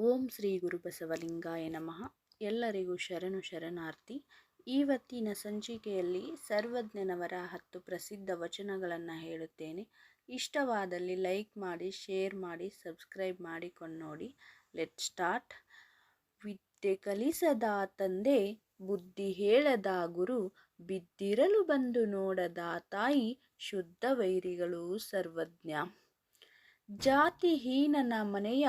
ಓಂ ಶ್ರೀ ಗುರುಬಸವಲಿಂಗಾಯ ನಮಃ. ಎಲ್ಲರಿಗೂ ಶರಣು ಶರಣಾರ್ಥಿ. ಇವತ್ತಿನ ಸಂಚಿಕೆಯಲ್ಲಿ ಸರ್ವಜ್ಞನವರ ಹತ್ತು ಪ್ರಸಿದ್ಧ ವಚನಗಳನ್ನು ಹೇಳುತ್ತೇನೆ. ಇಷ್ಟವಾದಲ್ಲಿ ಲೈಕ್ ಮಾಡಿ, ಶೇರ್ ಮಾಡಿ, ಸಬ್ಸ್ಕ್ರೈಬ್ ಮಾಡಿಕೊಂಡು ನೋಡಿ. Let start. ವಿದ್ಯೆ ಕಲಿಸದ ತಂದೆ, ಬುದ್ಧಿ ಹೇಳದ ಗುರು, ಬಿದ್ದಿರಲು ಬಂದು ನೋಡದ ತಾಯಿ, ಶುದ್ಧ ವೈರಿಗಳು ಸರ್ವಜ್ಞ. ಜಾತಿಹೀನನ ಮನೆಯ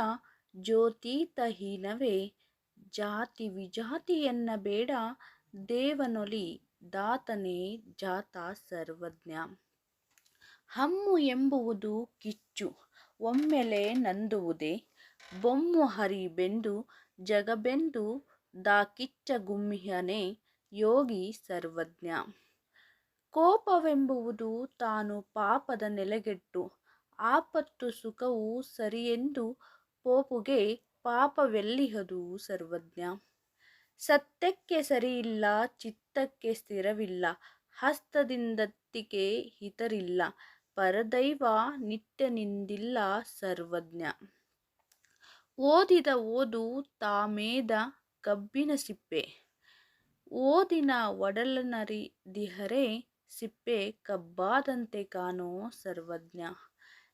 ಜ್ಯೋತಿತಹೀನವೇ ಜಾತಿ ವಿಜಾತಿಯನ್ನ ಬೇಡ ದೇವನೊಲಿ ದಾತನೇ ಜಾತ ಸರ್ವಜ್ಞ. ಹಮ್ಮು ಎಂಬುವುದು ಕಿಚ್ಚು, ಒಮ್ಮೆಲೆ ನಂದುವುದೇ. ಬೊಮ್ಮು ಹರಿಬೆಂದು ಜಗಬೆಂದು, ದಾ ಕಿಚ್ಚ ಗುಮ್ಮಿಹನೆ, ಯೋಗಿ ಸರ್ವಜ್ಞ. ಕೋಪವೆಂಬುವುದು ತಾನು ಪಾಪದ ನೆಲೆಗೆಟ್ಟು, ಆಪತ್ತು ಸುಖವು ಸರಿಯೆಂದು ಪೋಪುಗೆ ಪಾಪವೆಲ್ಲಿಹದು ಸರ್ವಜ್ಞ? ಸತ್ಯಕ್ಕೆ ಸರಿಯಿಲ್ಲ, ಚಿತ್ತಕ್ಕೆ ಸ್ಥಿರವಿಲ್ಲ, ಹಸ್ತದಿಂದತ್ತಿಗೆ ಹಿತರಿಲ್ಲ, ಪರದೈವ ನಿತ್ಯನಿಂದಿಲ್ಲ ಸರ್ವಜ್ಞ. ಓದಿದ ಓದು ತಾಮೇದ ಕಬ್ಬಿನ ಸಿಪ್ಪೆ. ಓದಿನ ಒಡಲನರಿದಿಹರೆ ಸಿಪ್ಪೆ ಕಬ್ಬಾದಂತೆ ಕಾಣೋ ಸರ್ವಜ್ಞ.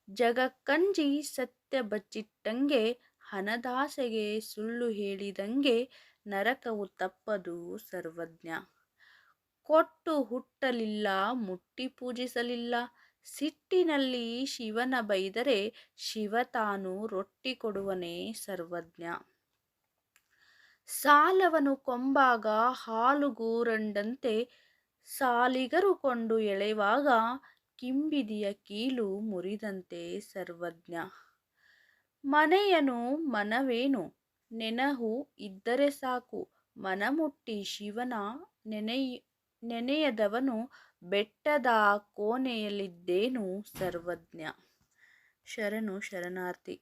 ಜಗಕ್ಕಂಜಿ ಸತ್ಯ ಬಚ್ಚಿಟ್ಟಂಗೆ ಹಣದಾಸೆಗೆ ಸುಳ್ಳು ಹೇಳಿದಂಗೆ ನರಕವು ತಪ್ಪದು ಸರ್ವಜ್ಞ. ಕೊಟ್ಟು ಹುಟ್ಟಲಿಲ್ಲ, ಮುಟ್ಟಿ ಪೂಜಿಸಲಿಲ್ಲ. ಸಿಟ್ಟಿನಲ್ಲಿ ಶಿವನ ಬೈದರೆ ಶಿವ ತಾನು ರೊಟ್ಟಿ ಕೊಡುವನೇ ಸರ್ವಜ್ಞ. ಸಾಲವನು ಕೊಂಬಾಗ ಹಾಲುಗೂರಂಡಂತೆ ಸಾಲಿಗರು ಕೊಂಡು ಎಳೆವಾಗ ಕಿಂಬಿದಿಯ ಕೀಲು ಮುರಿದಂತೆ ಸರ್ವಜ್ಞ. ಮನೆಯನು ಮನವೇನು? ನೆನಹು ಇದ್ದರೆ ಸಾಕು. ಮನಮುಟ್ಟಿ ಶಿವನ ನೆನೆಯ ನೆನೆಯದವನು ಬೆಟ್ಟದ ಕೋಣೆಯಲ್ಲಿದ್ದೇನು ಸರ್ವಜ್ಞ? ಶರಣು, ಶರಣಾರ್ಥಿ